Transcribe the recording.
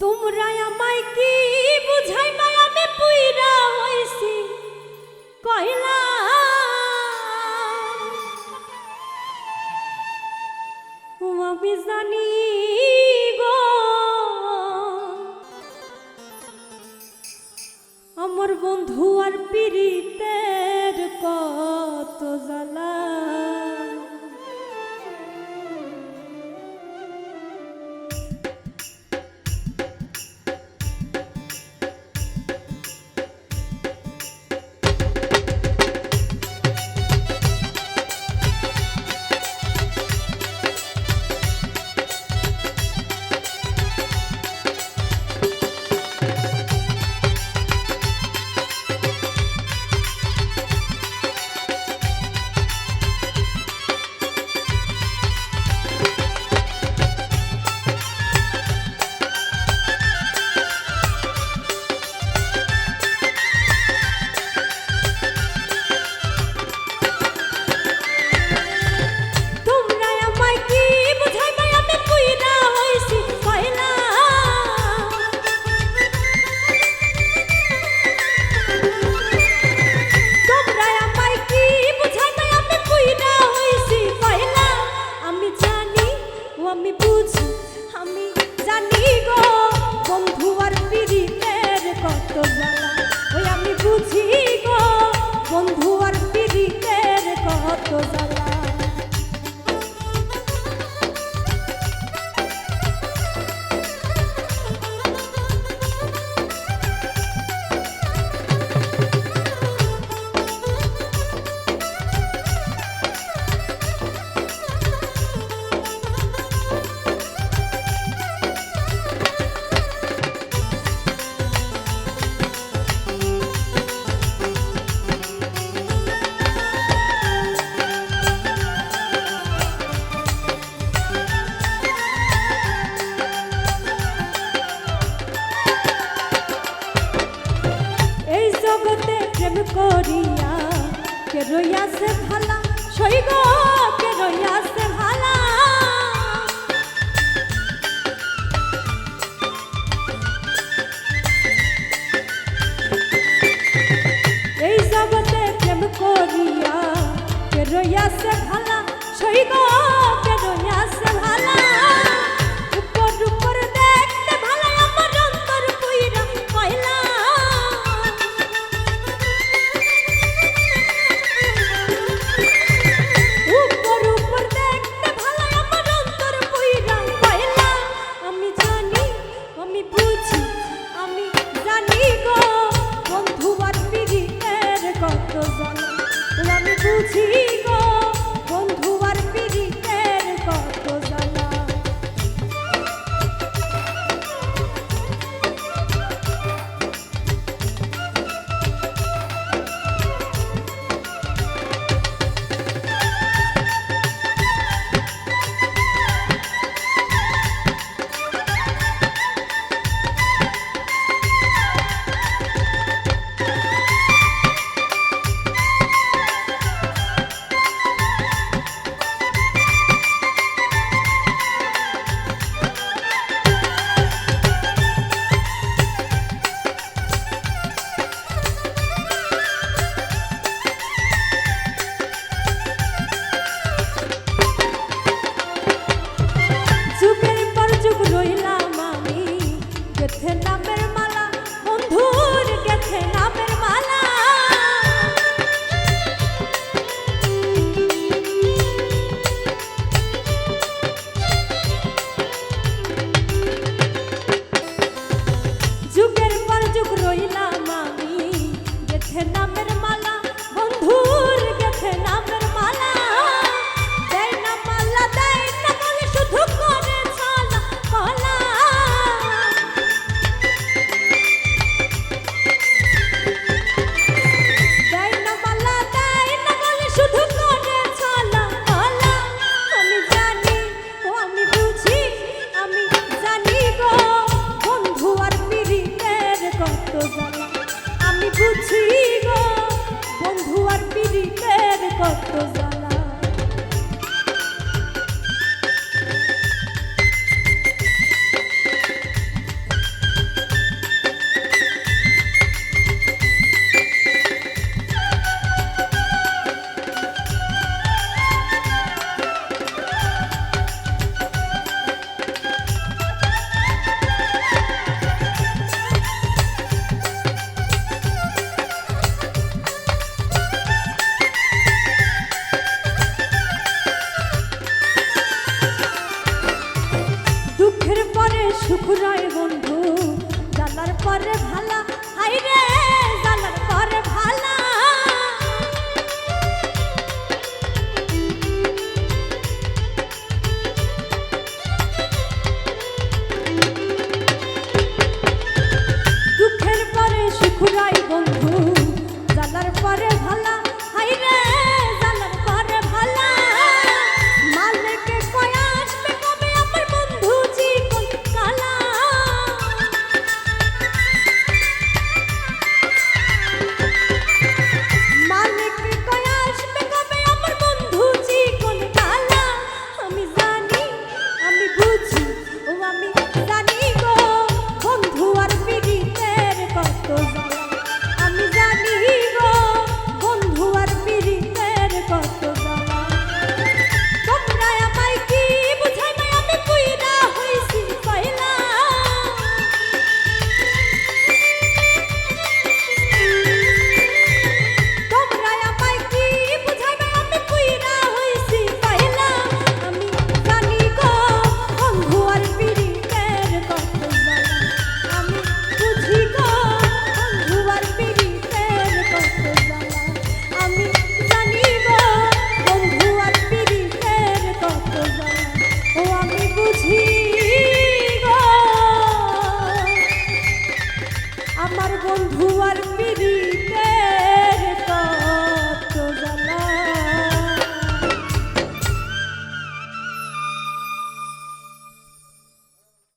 তোমরা আমায় কি বুঝাইবা? আমি পুইরা হইছি। কইলা আমি জানি বুঝি করিয়া, কে রইয়াছে ভালা? সৈগ কে রইয়াছে ভালা? এই জগতে প্রেম করিয়া, কে রইয়াছে ভালা? সৈগ রইলাম আমি যেথে নামের সুখ নয় বন্ধু জানার পরে বন্ধু আর কত